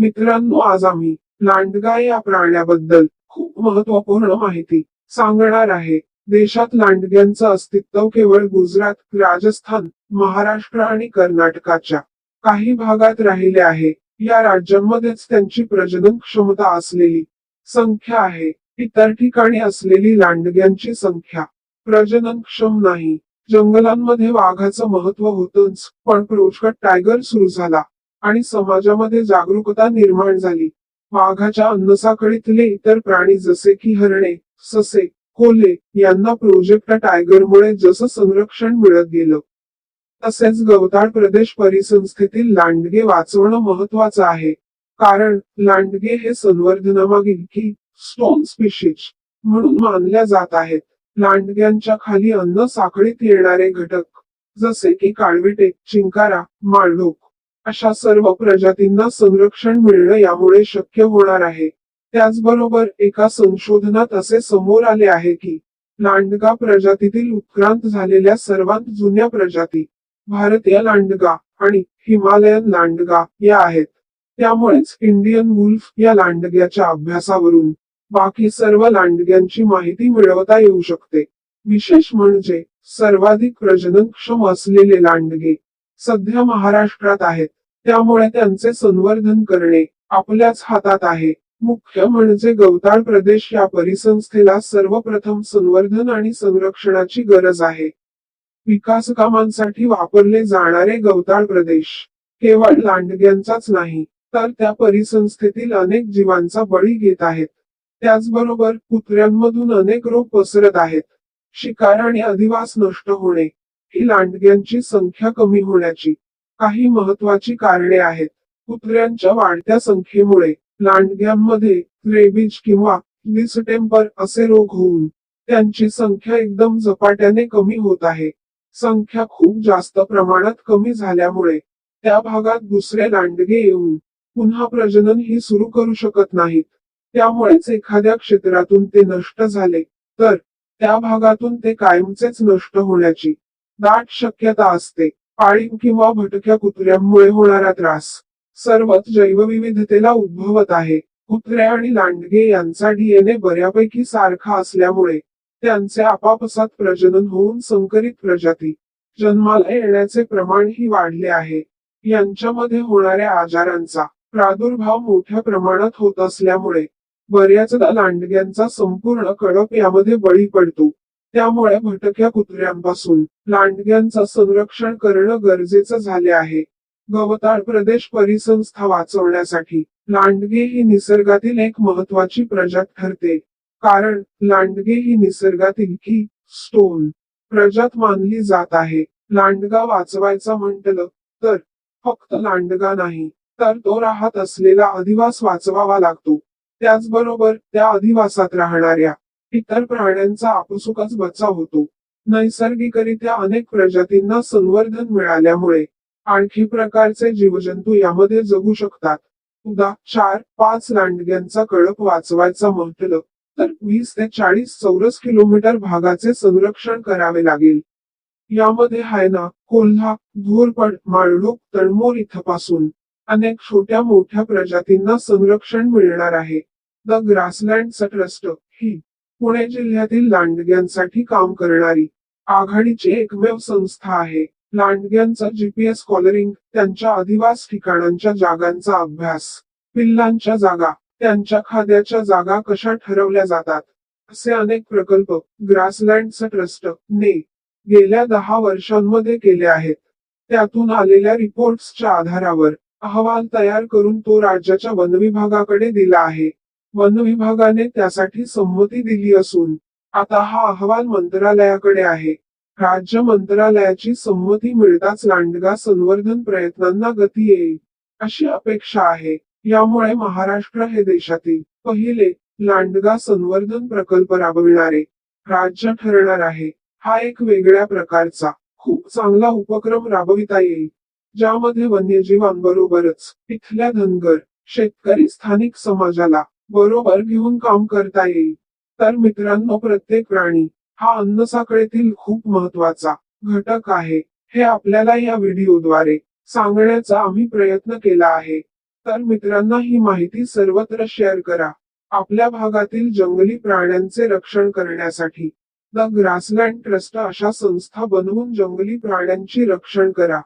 मित्रांनो आज आम्ही लांडगा या प्राण्याबद्दल खूप महत्त्वपूर्ण माहिती सांगणार आहे. देशात लांडग्यांचं अस्तित्व केवळ गुजरात राजस्थान महाराष्ट्र आणि कर्नाटकाच्या काही भागात राहिले आहे. या राज्यांमध्येच त्यांची प्रजनन क्षमता असलेली संख्या आहे. इतर ठिकाणी असलेली लांडग्यांची संख्या प्रजननक्षम नाही. जंगलांमध्ये वाघाचं महत्त्व होतच पण क्रोचकट टायगर सुरू झाला. आणि समाजामध्ये जागरूकता निर्माण झाली. वाघाच्या अन्नसाखळीतले इतर प्राणी जसे की हरणे ससे कोले यांना प्रोजेक्ट टायगरमुळे जसं संरक्षण मिळत गेलं. तसेच गवताळ प्रदेश परिसंस्थेतील लांडगे वाचवणं महत्वाचं आहे. कारण लांडगे हे संवर्धनामागील की स्टोन स्पीशीज म्हणून मानल्या जात आहेत. लांडग्यांच्या खाली अन्न साखळीत येणारे घटक जसे की काळविटे चिंकारा माळढोक अशा सर्व प्रजातींना संरक्षण मिळणं यामुळे शक्य होणार आहे. त्याचबरोबर एका संशोधनात असे समोर आले आहे की लांडगा प्रजातीतील उत्क्रांत झालेल्या सर्वात जुन्या प्रजाती भारतीय लांडगा आणि हिमालयन लांडगा या आहेत. त्यामुळेच इंडियन वुल्फ या लांडग्याच्या अभ्यासावरून बाकी सर्व लांडग्यांची माहिती मिळवता येऊ शकते. विशेष म्हणजे सर्वाधिक प्रजननक्षम असलेले लांडगे सध्या महाराष्ट्रात आहेत. त्यामुळे त्यांचे संवर्धन करणे आपल्याच हातात आहे. मुख्य म्हणजे गवताळ प्रदेश या परिसंस्थेला सर्वप्रथम संवर्धन आणि संरक्षणाची गरज आहे. विकास कामांसाठी वापरले जाणारे गवताळ प्रदेश केवळ लांडग्यांचाच नाही तर त्या परिसंस्थेतील अनेक जीवांचा बळी घेत आहेत. त्याचबरोबर कुत्र्यांमधून अनेक रोग पसरत आहेत. शिकार आणि अधिवास नष्ट होणे ही लांडग्यांची संख्या कमी होण्याची काही महत्वाची कारणे आहेत. कुत्र्यांच्या वाढत्या संख्येमुळे लांडग्यांमध्ये रेबीज किंवा डिसटेम्पर असे रोग होऊन त्यांची संख्या एकदम झपाट्याने कमी होत आहे. संख्या खूप जास्त प्रमाणात कमी झाल्यामुळे त्या भागात दुसरे लांडगे येऊन पुन्हा प्रजनन ही सुरू करू शकत नाहीत. त्यामुळेच एखाद्या क्षेत्रातून ते नष्ट झाले तर त्या भागातून ते कायमचेच नष्ट होण्याची दाट शक्यता असते. पाळीव किंवा भटक्या कुत्र्यांमुळे होणारा त्रास. सर्वच जैवविविधतेला उद्भवत आहे. कुत्रे आणि लांडगे यांचा डीएनए बऱ्यापैकी सारखा असल्यामुळे त्यांचे आपापसात प्रजनन होऊन संकरित प्रजाती जन्माला येण्याचे प्रमाणही वाढले आहे. यांच्यामध्ये होणाऱ्या आजारांचा प्रादुर्भाव मोठ्या प्रमाणात होत असल्यामुळे बऱ्याचदा लांडग्यांचा संपूर्ण कळप यामध्ये बळी पडतो. त्यामुळे भटक्या कुत्र्यांपासून लांडग्यांचं संरक्षण करणं गरजेचं झाले आहे. गवताळ प्रदेश परिसंस्था वाचवण्यासाठी लांडगे ही निसर्गातील एक महत्वाची प्रजात ठरते. कारण लांडगे ही निसर्गातील की स्टोन प्रजात मानली जात आहे. लांडगा वाचवायचा म्हटलं तर फक्त लांडगा नाही तर तो राहत असलेला अधिवास वाचवावा लागतो. त्याचबरोबर त्या अधिवासात राहणाऱ्या इतर प्राण्यांचा आपसुकच बचाव होतो. नैसर्गिकरित्या अनेक प्रजातींना संवर्धन मिळाल्यामुळे आणखी प्रकारचे जीवजंतू यामध्ये जगू शकतात. उदा. चार. पाच लांडग्यांचा कळप वाचवायचा म्हटलं तर वीस ते चाळीस चौरस किलोमीटर भागाचे संरक्षण करावे लागेल. यामध्ये हायना कोल्हा धोरपड माळलोक तळमोर इथपासून अनेक छोट्या मोठ्या प्रजातींना संरक्षण मिळणार आहे. द ग्रासलँड ट्रस्ट ही पुणे जिल्ह्यातील लांडग्यांसाठी काम करणारी आघाडीची एकमेव संस्था आहे. लांडग्यांचा जीपीएस कॉलरिंग त्यांच्या अधिवास ठिकाणांच्या जागांचा अभ्यास पिल्लांच्या जागा त्यांच्या खाद्याच्या जागा कशा ठरवल्या जातात असे अनेक प्रकल्प ग्रासलँड ट्रस्ट ने गेल्या दहा वर्षांमध्ये केले आहेत. त्यातून आलेल्या रिपोर्ट्सच्या आधारावर अहवाल तयार करून तो राज्याच्या वन विभागाकडे दिला आहे. वन विभागाने त्यासाठी संमती दिली असून आता हा अहवाल मंत्रालयाकडे आहे. राज्य मंत्रालयाची संमती मिळताच लांडगा संवर्धन प्रयत्नांना गती येईल अशी अपेक्षा आहे. यामुळे महाराष्ट्र हे देशातील पहिले लांडगा संवर्धन प्रकल्प राबविणारे राज्य ठरणार आहे. हा एक वेगळ्या प्रकारचा खूप चांगला उपक्रम राबविता येईल ज्यामध्ये वन्यजीवांबरोबरच इथल्या धनगर शेतकरी स्थानिक समाजाला बरोबर घेऊन काम करता येईल. तर मित्रांनो प्रत्येक प्राणी हा अन्न साखळीतील खूप महत्त्वाचा घटक आहे. हे आपल्याला या व्हिडिओद्वारे सांगण्याचा आम्ही प्रयत्न केला आहे. तर मित्रांना ही माहिती सर्वत्र शेअर करा. आपल्या भागातील जंगली प्राण्यांचे रक्षण करण्यासाठी द ग्रासलँड ट्रस्ट अशा संस्था बनवून जंगली प्राण्यांची रक्षण करा.